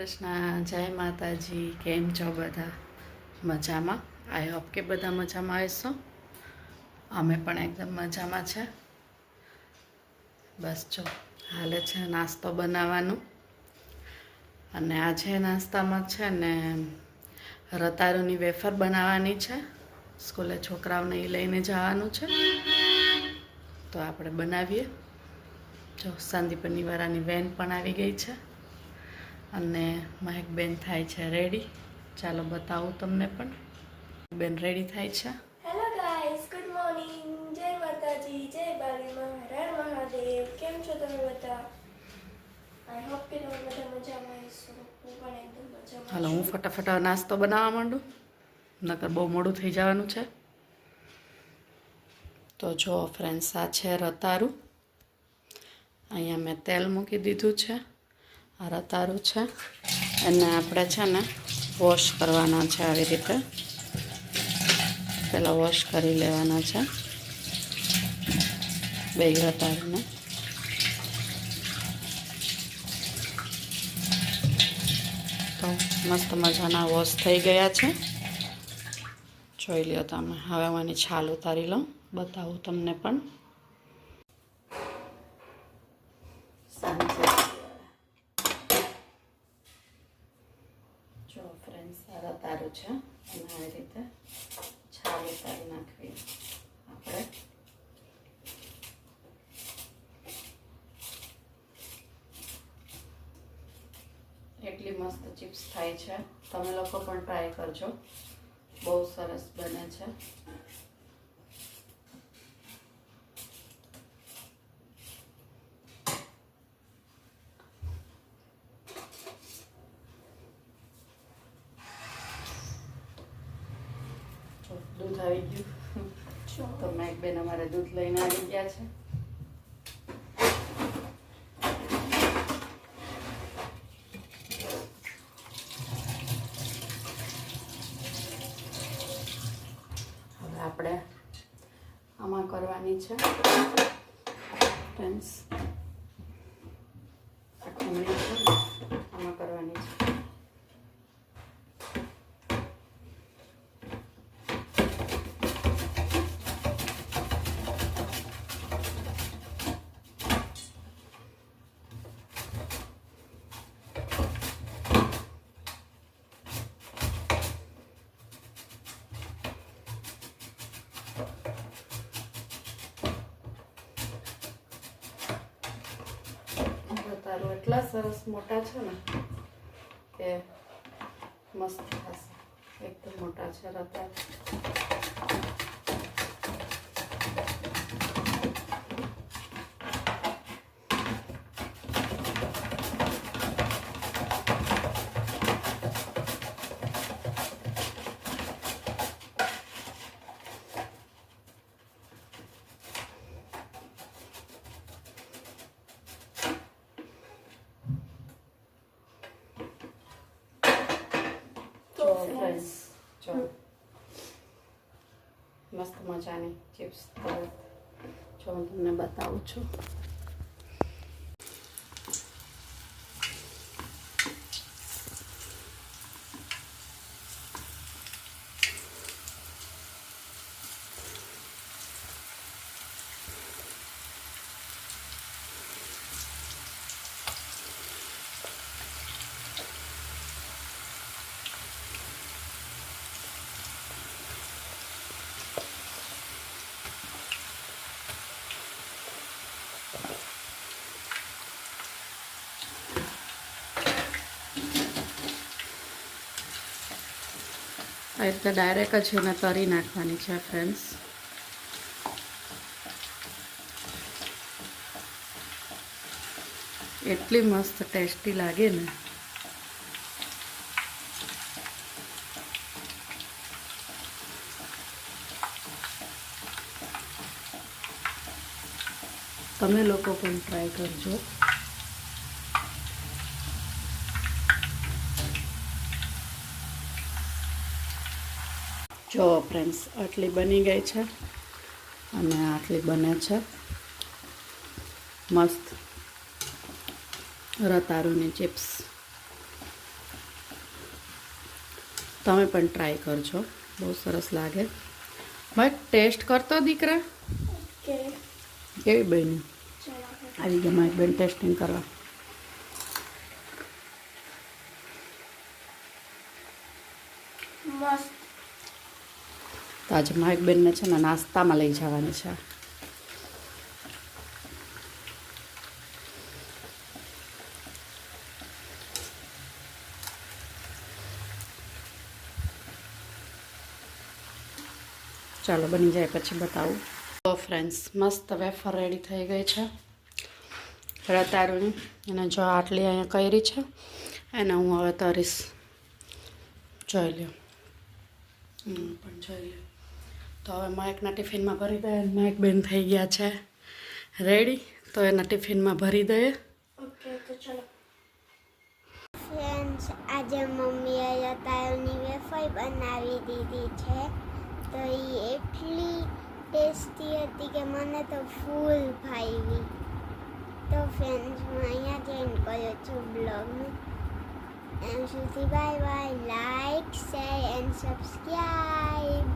કૃષ્ણ, જય માતાજી, કેમ છો બધા? મજામાં? આઈ હોપ કે બધા મજામાં આવીશું અમે પણ એકદમ મજામાં છે. બસ જો, હાલે છે નાસ્તો બનાવવાનું. અને આજે નાસ્તામાં છે ને રતારુની વેફર બનાવવાની છે. સ્કૂલે છોકરાઓને એ લઈને જવાનું છે. તો આપણે બનાવીએ. જો સંદીપની વાળાની વેન પણ આવી ગઈ છે. અને મહેકબેન થાય છે રેડી ચાલો બતાવું તમને પણ. બેન રેડી થાય છે? હેલો ગાઈસ ગુડ મોર્નિંગ જય માતાજી જય બાલી મહારાજ મહાદેવ. કેમ છો તમે બધા? આઈ હોપ કે તમે બધા મજામાં હશો. હું પણ એકદમ મજામાં હાલો હું ફટાફટ નાસ્તો બનાવવા માંડું. નકર બહુ મોડું થઈ જવાનું છે. તો જો ફ્રેન્ડ્સ આ છે રતારું. અહીંયા મેં તેલ મૂકી દીધું છે. આ રતારું છે. એને આપણે છે ને વોશ કરવાના છે આવી રીતે. પહેલાં વોશ કરી લેવાના છે. બે રતારુને તો મસ્ત મજાના વોશ થઈ ગયા છે. જોઈ લ્યો તમે. હવે હું એની છાલ ઉતારી લઉં. બતાવું તમને પણ. જો ફ્રેન્ડ સારા તારું છે. અને આવી રીતે છાલ ઉતારી નાખવી. આપણે એટલી મસ્ત ચિપ્સ થાય છે. તમે લોકો પણ ટ્રાય કરજો. બહુ સરસ બને છે જો, દૂધ આવી ગયું. તો મેં બેન અમારે દૂધ લઈને આવી ગયા છે. હવે આપણે આમાં કરવાની છે. ફ્રેન્ડ્સ આ ખમણી છે આમાં કરવાની છે તારું એટલા સરસ મોટા છે ને કે મસ્ત થશે એકદમ મોટા છે રતા ફ્રેન્ડ્સ જો. મસ્ત મજાની ચિપ્સ જો હું તમને બતાવું છું. આ રીતે ડાયરેક્ટ જ એને તરી નાખવાની છે ફ્રેન્ડ્સ એટલી મસ્ત ટેસ્ટી લાગે ને. તમે લોકો પણ ટ્રાય કરજો. જો ફ્રેન્ડ્સ આટલી બની ગઈ છે અને આટલી બને છે. મસ્ત રતારુની ચિપ્સ. તમે પણ ટ્રાય કરજો બહુ સરસ લાગે. ભાઈ ટેસ્ટ કરતો દીકરા? કેવી બની? આવી ગયા મારી બેન ટેસ્ટિંગ કરવા. તો આજે મારી બેનને છે ને નાસ્તામાં લઈ જવાની છે. ચાલો બની જાય પછી બતાવું. તો ફ્રેન્ડ્સ મસ્ત વેફર રેડી થઈ ગઈ છે. રતારુની અને જો આટલી અહીંયા કરી છે, એને હું હવે તરીશ. જોઈ લ્યો. પણ જોઈ લ્યો. તો હવે માઇકના ટિફિનમાં ભરી દે. માઇક બેન થઈ ગયા છે. રેડી તો એના ટિફિનમાં ભરી દઈએ ઓકે તો ચાલો. ફ્રેન્ડ્સ આજે મમ્મીએ રતાળુની વેફર બનાવી દીધી છે. તો એ એટલી ટેસ્ટી હતી કે મને તો ફૂલ ભાવી તો ફ્રેન્ડ્સ હું અહીંયા જઈને કર્યો છું બ્લોગનું એમ સુધી bye bye like share and subscribe